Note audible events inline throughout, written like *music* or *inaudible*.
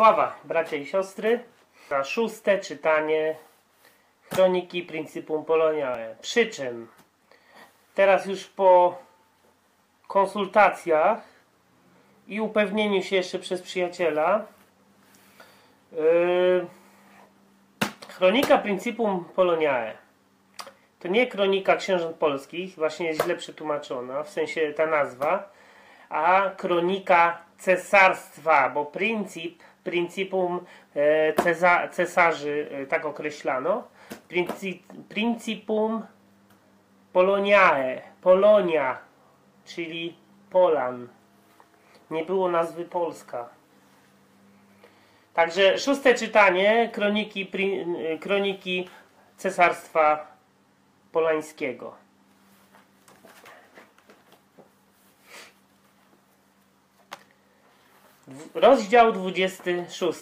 Sława, bracia i siostry, na szóste czytanie Kroniki Principum Poloniae. Przy czym teraz już po konsultacjach i upewnieniu się jeszcze przez przyjaciela yy, Kronika Principum Poloniae to nie kronika książąt polskich, właśnie jest źle przetłumaczona, w sensie ta nazwa, a kronika cesarstwa, bo princip, principum e, cesa, cesarzy, e, tak określano, princip, principum Poloniae, Polonia, czyli Polan. Nie było nazwy Polska. Także szóste czytanie kroniki, pri, kroniki cesarstwa polańskiego. Rozdział 26.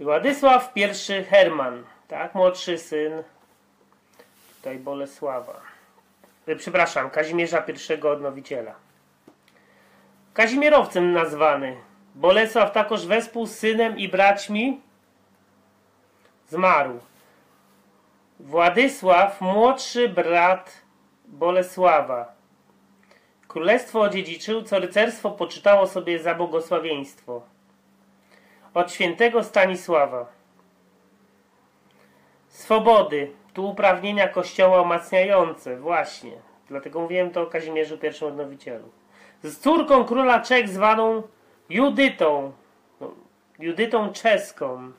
Władysław I Herman, tak, młodszy syn tutaj Bolesława. E, przepraszam, Kazimierza I odnowiciela. Kazimierowcem nazwany. Bolesław takoż wespół z synem i braćmi zmarł. Władysław, młodszy brat Bolesława. Królestwo odziedziczył, co rycerstwo poczytało sobie za błogosławieństwo. Od świętego Stanisława. Swobody, tu uprawnienia kościoła umacniające, właśnie. Dlatego mówiłem to o Kazimierzu I odnowicielu. Z córką króla Czech zwaną Judytą, no, Judytą czeską.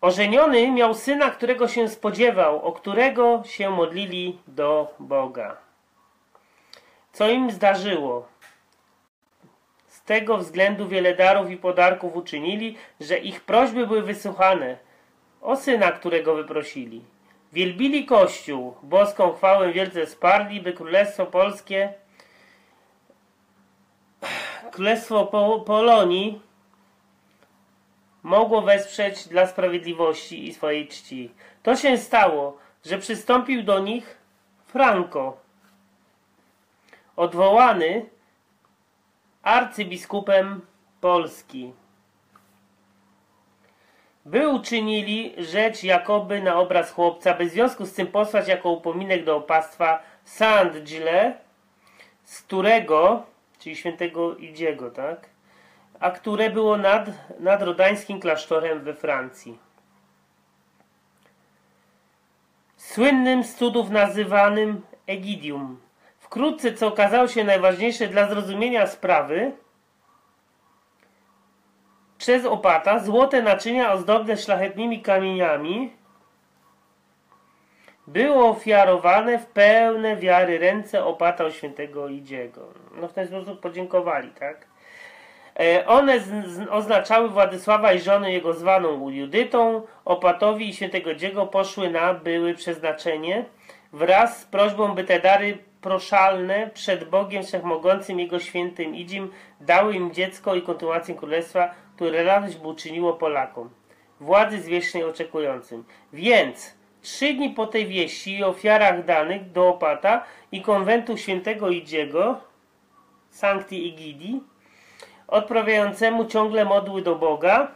Ożeniony miał syna, którego się spodziewał, o którego się modlili do Boga. Co im zdarzyło? Z tego względu wiele darów i podarków uczynili, że ich prośby były wysłuchane. O syna, którego wyprosili. Wielbili Kościół, boską chwałę wielce sparli, by Królestwo Polskie, Królestwo Polonii mogło wesprzeć dla sprawiedliwości i swojej czci. To się stało, że przystąpił do nich Franco, odwołany arcybiskupem Polski. By uczynili rzecz jakoby na obraz chłopca, by w związku z tym posłać jako upominek do opastwa Sandźle, z którego, czyli świętego Idziego, tak? A które było nad, nad rodańskim klasztorem we Francji. Słynnym z cudów nazywanym Egidium. Wkrótce, co okazało się najważniejsze dla zrozumienia sprawy, przez opata złote naczynia ozdobne szlachetnymi kamieniami było ofiarowane w pełne wiary ręce opata świętego Idziego. No w ten sposób podziękowali, tak? E, one oznaczały Władysława i żonę jego zwaną Judytą. Opatowi i świętego Dziego poszły na były przeznaczenie wraz z prośbą, by te dary proszalne przed Bogiem Wszechmogącym Jego świętym Idzim dały im dziecko i kontynuację królestwa, które radość by uczyniło Polakom, władzy zwierzchnej oczekującym. Więc trzy dni po tej wieści i ofiarach danych do opata i konwentu świętego Idziego, Sancti Igidi, odprawiającemu ciągle modły do Boga.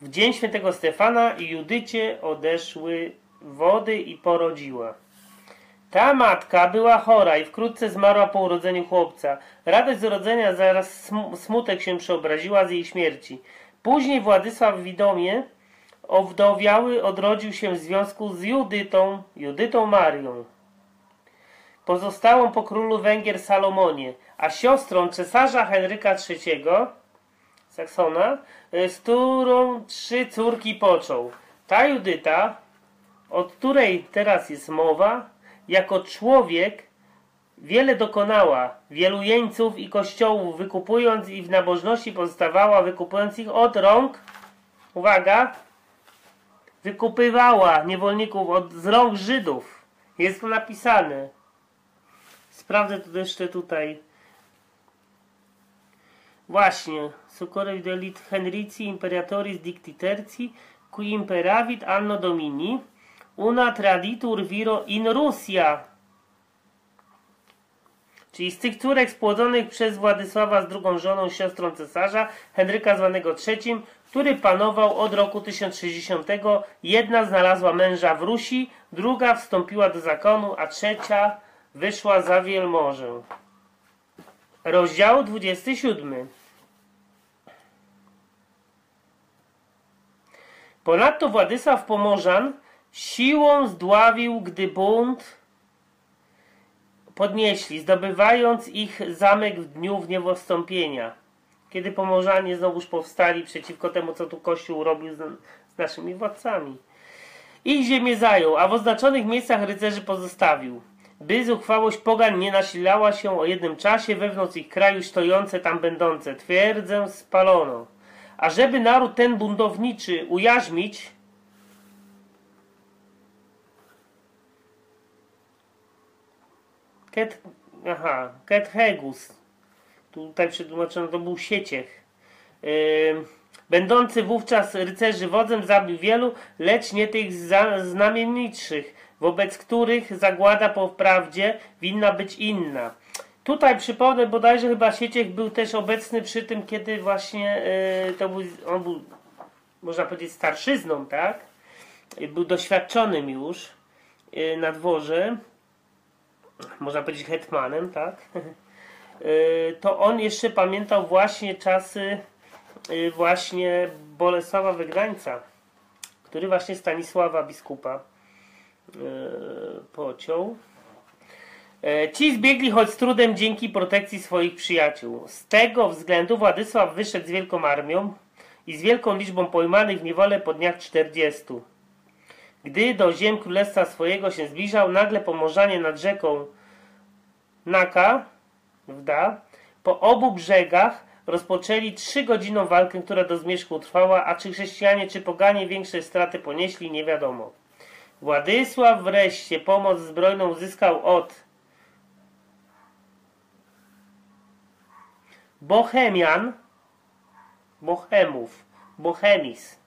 W dzień świętego Stefana i Judycie odeszły wody i porodziła. Ta matka była chora i wkrótce zmarła po urodzeniu chłopca. Radość z urodzenia zaraz smutek się przeobraziła z jej śmierci. Później Władysław Widomie owdowiały odrodził się w związku z Judytą, Judytą Marią pozostałą po królu Węgier Salomonie, a siostrą cesarza Henryka III, Saksona, y, z którą trzy córki począł. Ta Judyta, od której teraz jest mowa, jako człowiek wiele dokonała, wielu jeńców i kościołów wykupując i w nabożności pozostawała, wykupując ich od rąk, uwaga, wykupywała niewolników od, z rąk Żydów. Jest tu napisane. Sprawdzę to jeszcze tutaj. Właśnie. Socorre delit Henrici imperatoris dictiterci qui imperavit anno domini una traditur viro in Russia Czyli z tych córek spłodzonych przez Władysława z drugą żoną, siostrą cesarza, Henryka zwanego III, który panował od roku 1060, jedna znalazła męża w Rusi, druga wstąpiła do zakonu, a trzecia wyszła za wielmożę. Rozdział 27. Ponadto Władysław Pomorzan siłą zdławił, gdy bunt podnieśli, zdobywając ich zamek w dniu w niewostąpienia. Kiedy Pomorzanie znowuż powstali przeciwko temu, co tu Kościół robił z, z naszymi władcami. Ich ziemię zajął, a w oznaczonych miejscach rycerzy pozostawił by zuchwałość pogan nie nasilała się o jednym czasie wewnątrz ich kraju stojące tam będące. Twierdzę spalono. A żeby naród ten buntowniczy ujarzmić, Ket, aha, Kethegus. Tutaj przetłumaczono, to był Sieciech. Yy, będący wówczas rycerzy wodzem zabił wielu, lecz nie tych znamienitszych wobec których zagłada po wprawdzie winna być inna. Tutaj przypomnę, bodajże chyba Sieciech był też obecny przy tym, kiedy właśnie yy, to był, on był, można powiedzieć, starszyzną, tak? Był doświadczonym już yy, na dworze, można powiedzieć hetmanem, tak? Yy, *laughs* to on jeszcze pamiętał właśnie czasy właśnie Bolesława Wygrańca, który właśnie Stanisława biskupa E, pociął. E, ci zbiegli choć z trudem dzięki protekcji swoich przyjaciół. Z tego względu Władysław wyszedł z wielką armią i z wielką liczbą pojmanych w niewolę po dniach 40. Gdy do ziem królestwa swojego się zbliżał, nagle pomorzanie nad rzeką Naka, Wda, po obu brzegach rozpoczęli trzygodzinną walkę, która do zmierzchu trwała, a czy chrześcijanie, czy poganie większe straty ponieśli, nie wiadomo. Władysław wreszcie pomoc zbrojną uzyskał od Bohemian, Bohemów, Bohemis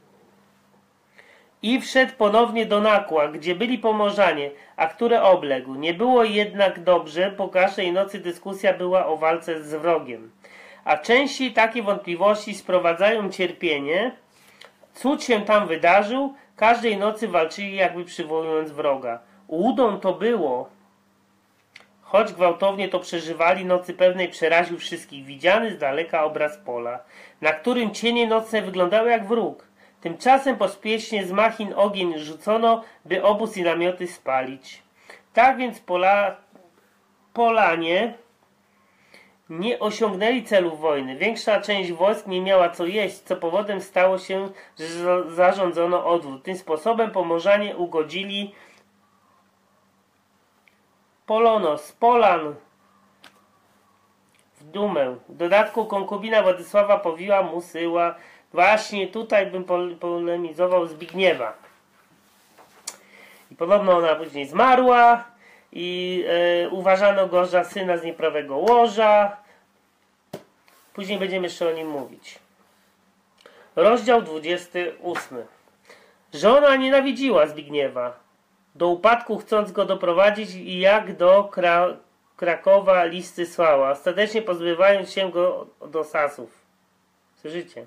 i wszedł ponownie do Nakła, gdzie byli Pomorzanie, a które obległ. Nie było jednak dobrze, po każdej nocy dyskusja była o walce z wrogiem. A częściej takie wątpliwości sprowadzają cierpienie. Cud się tam wydarzył, Każdej nocy walczyli, jakby przywołując wroga. Ułudą to było. Choć gwałtownie to przeżywali, nocy pewnej przeraził wszystkich. Widziany z daleka obraz pola, na którym cienie nocne wyglądały jak wróg. Tymczasem pospiesznie z machin ogień rzucono, by obóz i namioty spalić. Tak więc pola, Polanie nie osiągnęli celów wojny. Większa część wojsk nie miała co jeść, co powodem stało się, że zarządzono odwrót. Tym sposobem Pomorzanie ugodzili Polonos, Polan w dumę. W dodatku konkubina Władysława powiła mu syła. Właśnie tutaj bym polemizował Zbigniewa. I podobno ona później zmarła i e, uważano go za syna z nieprawego łoża. Później będziemy jeszcze o nim mówić. Rozdział 28. Żona nienawidziła Zbigniewa, do upadku chcąc go doprowadzić i jak do Kra Krakowa listy słała, ostatecznie pozbywając się go do Sasów. Słyszycie?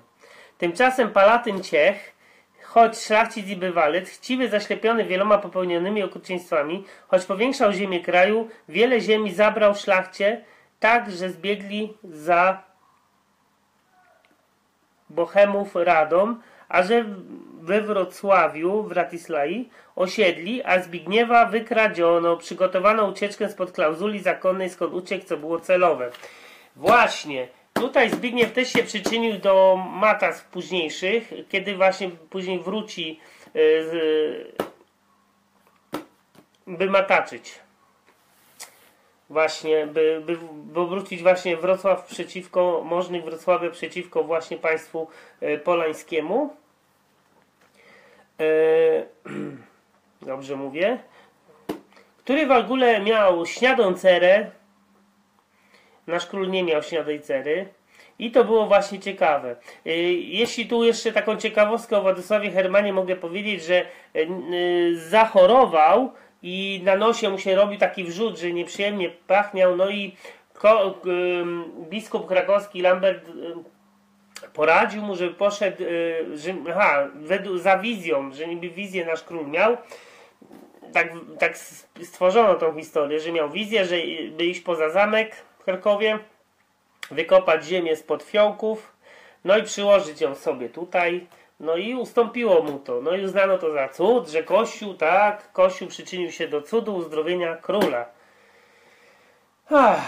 Tymczasem Palatyn Ciech choć szlachcic i bywalec, chciwy zaślepiony wieloma popełnionymi okrucieństwami, choć powiększał ziemię kraju, wiele ziemi zabrał szlachcie, tak, że zbiegli za Bohemów Radom, a że we Wrocławiu, w Ratislai, osiedli, a Zbigniewa wykradziono, przygotowano ucieczkę spod klauzuli zakonnej, skąd uciekł, co było celowe. Właśnie, Tutaj Zbigniew też się przyczynił do matas późniejszych, kiedy właśnie później wróci, y, by mataczyć. Właśnie, by, by, by wrócić właśnie Wrocław przeciwko, możnych Wrocławia przeciwko właśnie państwu y, polańskiemu. Y, *clears throat* dobrze mówię. Który w ogóle miał śniadą cerę, Nasz król nie miał śniadej cery. I to było właśnie ciekawe. Y, jeśli tu jeszcze taką ciekawostkę o Władysławie Hermanie mogę powiedzieć, że y, y, zachorował i na nosie mu się robił taki wrzut, że nieprzyjemnie pachniał, no i biskup krakowski Lambert poradził mu, żeby poszedł, że, aha, za wizją, że niby wizję nasz król miał, tak, tak stworzono tą historię, że miał wizję, że by iść poza zamek w Krakowie, wykopać ziemię spod fiołków, no i przyłożyć ją sobie tutaj, no i ustąpiło mu to, no i uznano to za cud, że Kościół, tak, Kościół przyczynił się do cudu uzdrowienia króla. Ach,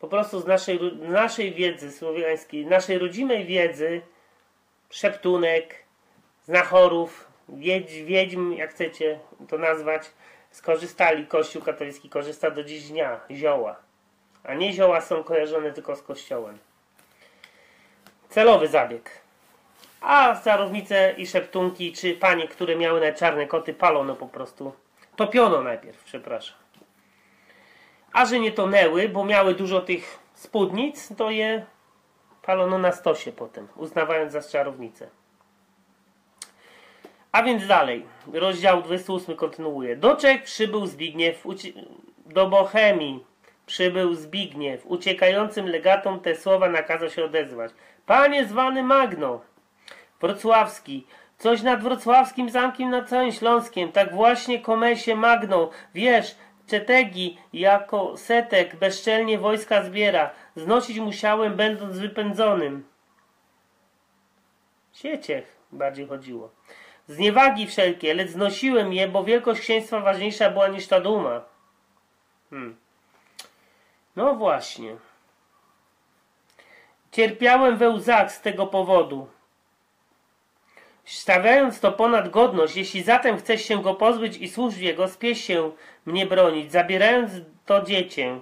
po prostu z naszej, naszej wiedzy słowiańskiej, naszej rodzimej wiedzy, szeptunek, znachorów, wiedź, wiedźm, jak chcecie to nazwać, skorzystali, Kościół katolicki korzysta do dziś dnia, zioła. A nie zioła są kojarzone tylko z Kościołem. Celowy zabieg. A czarownice i szeptunki, czy panie, które miały na czarne koty, palono po prostu. Topiono najpierw, przepraszam. A że nie tonęły, bo miały dużo tych spódnic, to je palono na stosie potem, uznawając za czarownicę. A więc dalej, rozdział 28 kontynuuje. Do Czech przybył Zbigniew, do Bohemii przybył Zbigniew. Uciekającym legatom te słowa nakazał się odezwać. Panie zwany Magno, Wrocławski, coś nad wrocławskim zamkiem nad całym Śląskiem, tak właśnie komesie Magną, wiesz, Czetegi jako setek bezczelnie wojska zbiera, znosić musiałem będąc wypędzonym. Sieciech bardziej chodziło. Zniewagi wszelkie, lecz znosiłem je, bo wielkość księstwa ważniejsza była niż ta duma. Hmm. No właśnie. Cierpiałem we łzach z tego powodu. Stawiając to ponad godność, jeśli zatem chcesz się go pozbyć i służ jego, spiesz się mnie bronić, zabierając to dziecię.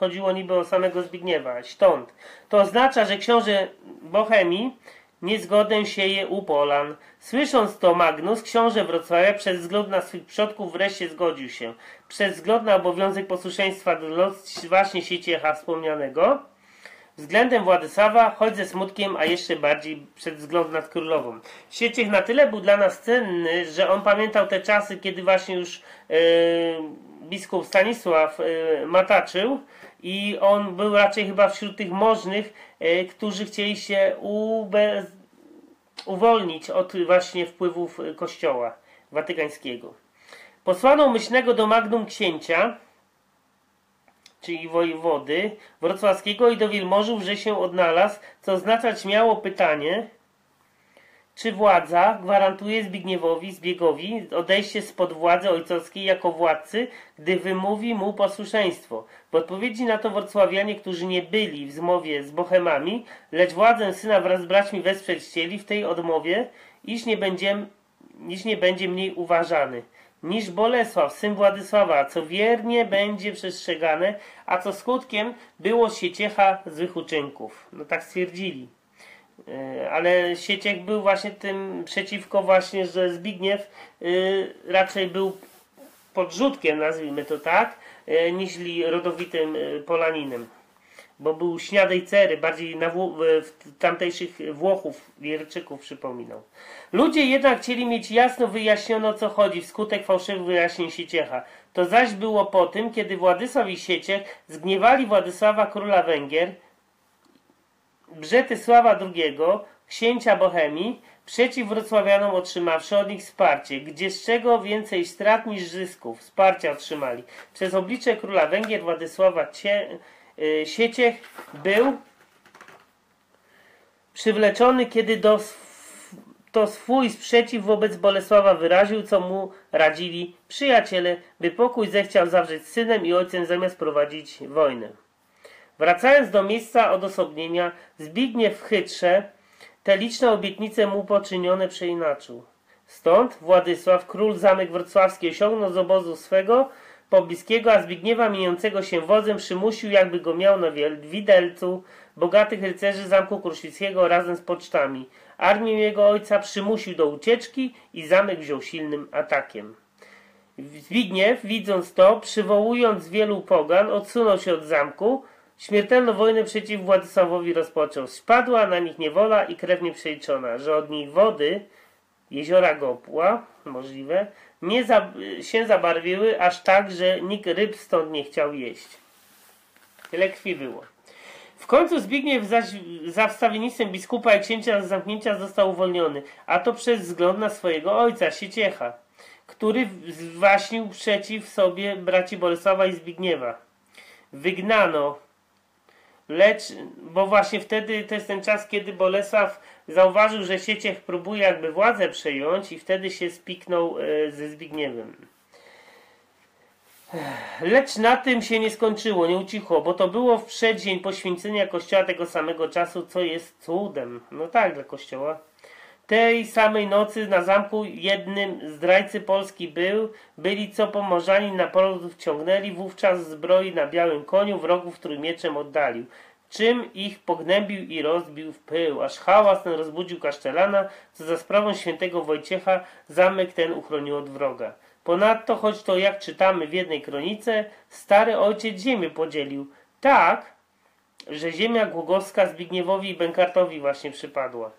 Chodziło niby o samego Zbigniewa, stąd. To oznacza, że książę Bohemii niezgodę sieje u Polan. Słysząc to Magnus, książę Wrocławia przez wzgląd na swych przodków wreszcie zgodził się. Przez wzgląd na obowiązek posłuszeństwa do właśnie Sieciecha wspomnianego, względem Władysława, choć ze smutkiem, a jeszcze bardziej przed wzgląd nad królową. Sieciech na tyle był dla nas cenny, że on pamiętał te czasy, kiedy właśnie już yy, biskup Stanisław yy, mataczył i on był raczej chyba wśród tych możnych, yy, którzy chcieli się ube, uwolnić od właśnie wpływów kościoła watykańskiego. Posłano myślnego do Magnum księcia, czyli wojewody wrocławskiego i do wielmożów, że się odnalazł, co oznaczać miało pytanie, czy władza gwarantuje Zbigniewowi, Zbiegowi odejście spod władzy ojcowskiej jako władcy, gdy wymówi mu posłuszeństwo. W odpowiedzi na to wrocławianie, którzy nie byli w zmowie z Bohemami, lecz władzę syna wraz z braćmi wesprzeć chcieli w tej odmowie, iż nie będzie, iż nie będzie mniej uważany niż Bolesław, syn Władysława, co wiernie będzie przestrzegane, a co skutkiem było sieciecha złych uczynków. No tak stwierdzili. E, ale Sieciech był właśnie tym przeciwko właśnie, że Zbigniew y, raczej był podrzutkiem, nazwijmy to tak, e, niż rodowitym e, Polaninem bo był śniadej cery, bardziej na tamtejszych Włochów, Wierczyków przypominał. Ludzie jednak chcieli mieć jasno wyjaśnione o co chodzi wskutek fałszywych wyjaśnień Sieciecha. To zaś było po tym, kiedy Władysław i Sieciech zgniewali Władysława króla Węgier, Brzetysława II, księcia Bohemii, przeciw wrocławianom otrzymawszy od nich wsparcie, gdzie z czego więcej strat niż zysków wsparcia otrzymali. Przez oblicze króla Węgier Władysława Cie Y, Sieciech był przywleczony, kiedy do, to swój sprzeciw wobec Bolesława wyraził, co mu radzili przyjaciele, by pokój zechciał zawrzeć z synem i ojcem zamiast prowadzić wojnę. Wracając do miejsca odosobnienia, Zbigniew chytrze te liczne obietnice mu poczynione przeinaczył. Stąd Władysław, król zamek wrocławski, osiągnął z obozu swego pobliskiego, a Zbigniewa mijającego się wozem przymusił, jakby go miał na widelcu, bogatych rycerzy zamku kruszwickiego razem z pocztami. Armię jego ojca przymusił do ucieczki i zamek wziął silnym atakiem. Zbigniew, widząc to, przywołując wielu pogan, odsunął się od zamku, Śmiertelną wojnę przeciw Władysławowi rozpoczął. Spadła na nich niewola i krew nieprzeliczona, że od niej wody, jeziora Gopła, możliwe, nie za, się zabarwiły aż tak, że nikt ryb stąd nie chciał jeść. Tyle krwi było. W końcu Zbigniew zaś za wstawiennictwem biskupa i księcia z zamknięcia został uwolniony, a to przez wzgląd na swojego ojca, Sieciecha, który zwaśnił przeciw sobie braci Bolesława i Zbigniewa. Wygnano, lecz, bo właśnie wtedy to jest ten czas, kiedy Bolesław zauważył, że Sieciech próbuje jakby władzę przejąć i wtedy się spiknął e, ze Zbigniewem. Lecz na tym się nie skończyło, nie ucichło, bo to było w przeddzień poświęcenia kościoła tego samego czasu, co jest cudem. No tak, dla kościoła. Tej samej nocy na zamku jednym zdrajcy Polski był, byli co pomorzani na polu wciągnęli, wówczas zbroi na białym koniu wrogów trójmieczem oddalił. Czym ich pognębił i rozbił w pył, aż hałas ten rozbudził kasztelana, co za sprawą świętego Wojciecha zamek ten uchronił od wroga. Ponadto, choć to jak czytamy w jednej kronice, stary ojciec ziemię podzielił tak, że ziemia głogowska Zbigniewowi i Bękartowi właśnie przypadła.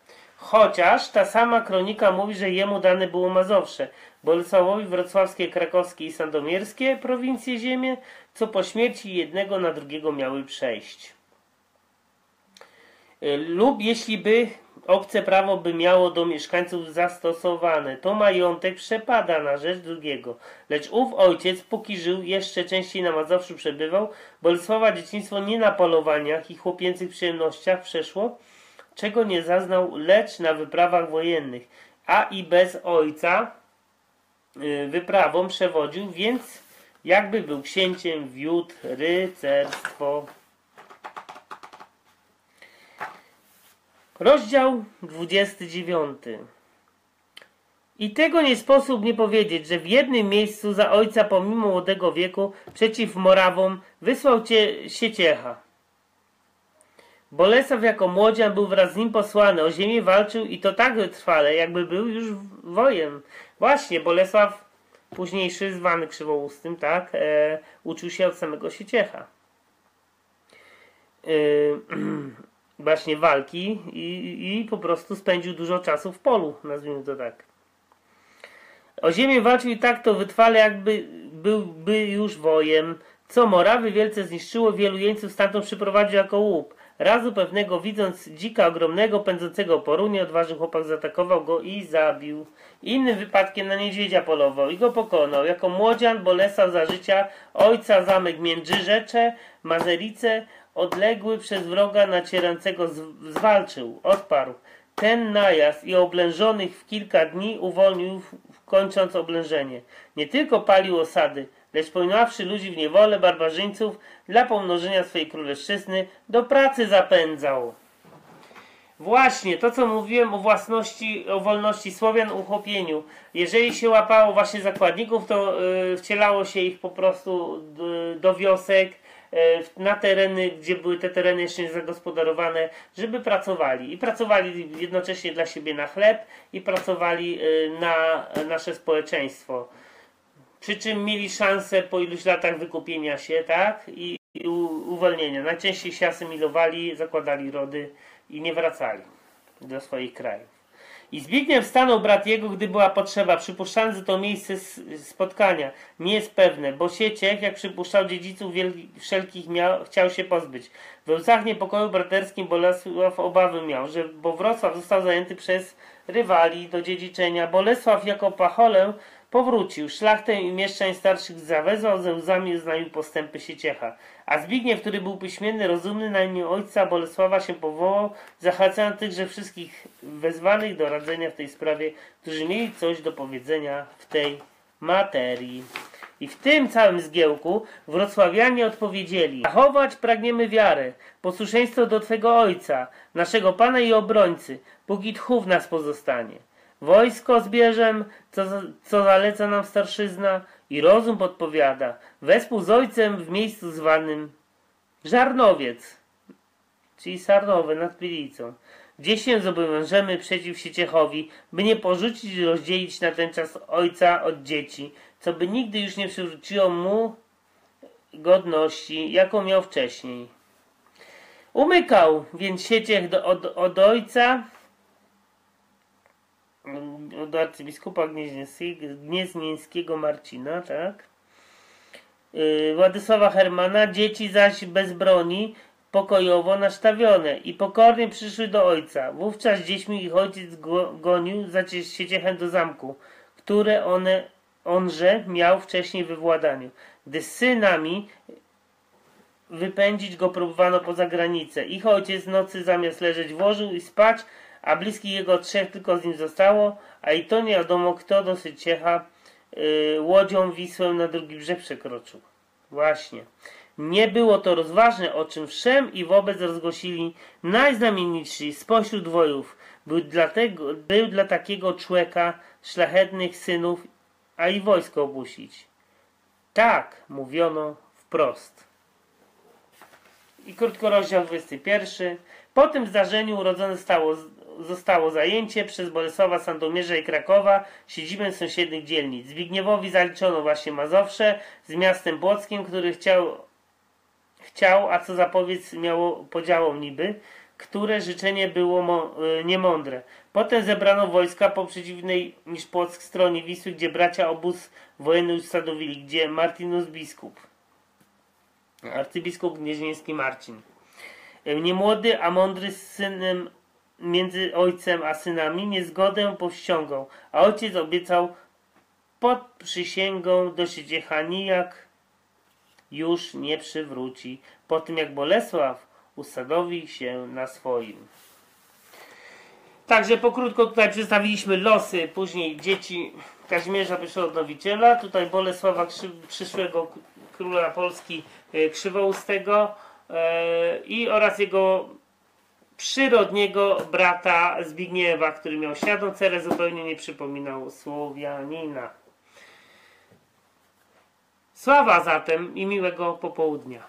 Chociaż ta sama kronika mówi, że jemu dane było Mazowsze, Bolesławowi wrocławskie, krakowskie i sandomierskie prowincje ziemię, co po śmierci jednego na drugiego miały przejść. Y, lub jeśli by obce prawo by miało do mieszkańców zastosowane, to majątek przepada na rzecz drugiego. Lecz ów ojciec, póki żył, jeszcze częściej na Mazowszu przebywał, Bolesława dzieciństwo nie na polowaniach i chłopięcych przyjemnościach przeszło, czego nie zaznał, lecz na wyprawach wojennych, a i bez ojca y, wyprawą przewodził, więc jakby był księciem, wiódł rycerstwo. Rozdział 29. I tego nie sposób nie powiedzieć, że w jednym miejscu za ojca pomimo młodego wieku przeciw Morawom wysłał cię Sieciecha. Bolesław jako młodzian był wraz z nim posłany, o ziemię walczył i to tak wytrwale, jakby był już wojem. Właśnie, Bolesław, późniejszy zwany Krzywoustym, tak, e, uczył się od samego Sieciecha. E, *clears throat* właśnie walki i, i po prostu spędził dużo czasu w polu, nazwijmy to tak. O ziemię walczył i tak to wytrwale, jakby byłby już wojem, co Morawy wielce zniszczyło, wielu jeńców stamtąd przyprowadził jako łup. Razu pewnego widząc dzika ogromnego pędzącego po runie, odważny chłopak zaatakował go i zabił. Innym wypadkiem na niedźwiedzia polował i go pokonał. Jako młodzian Bolesław za życia ojca zamek Międrzyrzecze, Mazerice, odległy przez wroga nacierającego zwalczył, odparł. Ten najazd i oblężonych w kilka dni uwolnił, kończąc oblężenie. Nie tylko palił osady, lecz pojmawszy ludzi w niewolę barbarzyńców dla pomnożenia swojej królewszczyzny, do pracy zapędzał. Właśnie, to co mówiłem o własności, o wolności Słowian, uchopieniu. Jeżeli się łapało właśnie zakładników, to yy, wcielało się ich po prostu do, do wiosek, y, na tereny, gdzie były te tereny jeszcze nie zagospodarowane, żeby pracowali. I pracowali jednocześnie dla siebie na chleb i pracowali y, na nasze społeczeństwo. Przy czym mieli szansę po iluś latach wykupienia się, tak? I, i uwolnienia. Najczęściej się asymilowali, zakładali rody i nie wracali do swoich krajów. I Zbigniew stanął brat jego, gdy była potrzeba, przypuszczając, że to miejsce spotkania nie jest pewne, bo Sieciech, jak przypuszczał dziedziców wszelkich miał, chciał się pozbyć. We łzach niepokoju braterskim Bolesław obawy miał, że bo Wrocław został zajęty przez rywali do dziedziczenia. Bolesław jako pacholę Powrócił, szlachtę i mieszczań starszych zawezwał, ze łzami uznalił postępy Sieciecha. A Zbigniew, który był piśmienny, rozumny, na imię ojca Bolesława się powołał, zachęcając tychże wszystkich wezwanych do radzenia w tej sprawie, którzy mieli coś do powiedzenia w tej materii. I w tym całym zgiełku wrocławianie odpowiedzieli Zachować pragniemy wiarę, posłuszeństwo do Twego Ojca, naszego Pana i obrońcy, póki tchu w nas pozostanie. Wojsko zbierzem, co, co zaleca nam starszyzna i rozum podpowiada, wespół z ojcem w miejscu zwanym Żarnowiec, czyli Sarnowy nad Pilicą. Gdzie się zobowiążemy przeciw Sieciechowi, by nie porzucić i rozdzielić na ten czas ojca od dzieci, co by nigdy już nie przywróciło mu godności, jaką miał wcześniej. Umykał więc Sieciech do, od, od ojca, do arcybiskupa Gnieźnieńskiego, Marcina, tak? Yy, Władysława Hermana, dzieci zaś bez broni, pokojowo nasztawione i pokornie przyszły do ojca. Wówczas dziećmi ich ojciec go, gonił za ciechem do zamku, które one, onże miał wcześniej we władaniu. Gdy z synami wypędzić go próbowano poza granicę. Ich ojciec nocy zamiast leżeć włożył i spać, a bliskich jego trzech tylko z nim zostało, a i to nie wiadomo kto dosyć ciecha yy, łodzią Wisłę na drugi brzeg przekroczył. Właśnie. Nie było to rozważne, o czym wszem i wobec rozgłosili najznamienitsi spośród wojów. Był dla, tego, był dla takiego człowieka szlachetnych synów, a i wojsko obusić. Tak mówiono wprost. I krótko rozdział 21. Po tym zdarzeniu urodzone stało, zostało zajęcie przez Bolesława Sandomierza i Krakowa siedzibę sąsiednich dzielnic. Zbigniewowi zaliczono właśnie Mazowsze z miastem Płockiem, który chciał, chciał a co zapowiedz miało podziałom niby, które życzenie było mo, y, niemądre. Potem zebrano wojska po przeciwnej niż Płock stronie Wisły, gdzie bracia obóz wojenny usadowili, gdzie Martinus biskup arcybiskup gnieźnieński Marcin. Niemłody, a mądry z synem między ojcem a synami niezgodę powściągał, a ojciec obiecał pod przysięgą do siedzicha nijak już nie przywróci, po tym jak Bolesław usadowi się na swoim. Także pokrótko tutaj przedstawiliśmy losy później dzieci Kazimierza I tutaj Bolesława przyszłego króla Polski e, Krzywoustego e, i oraz jego przyrodniego brata Zbigniewa, który miał siadą cerę, zupełnie nie przypominał Słowianina. Sława zatem i miłego popołudnia.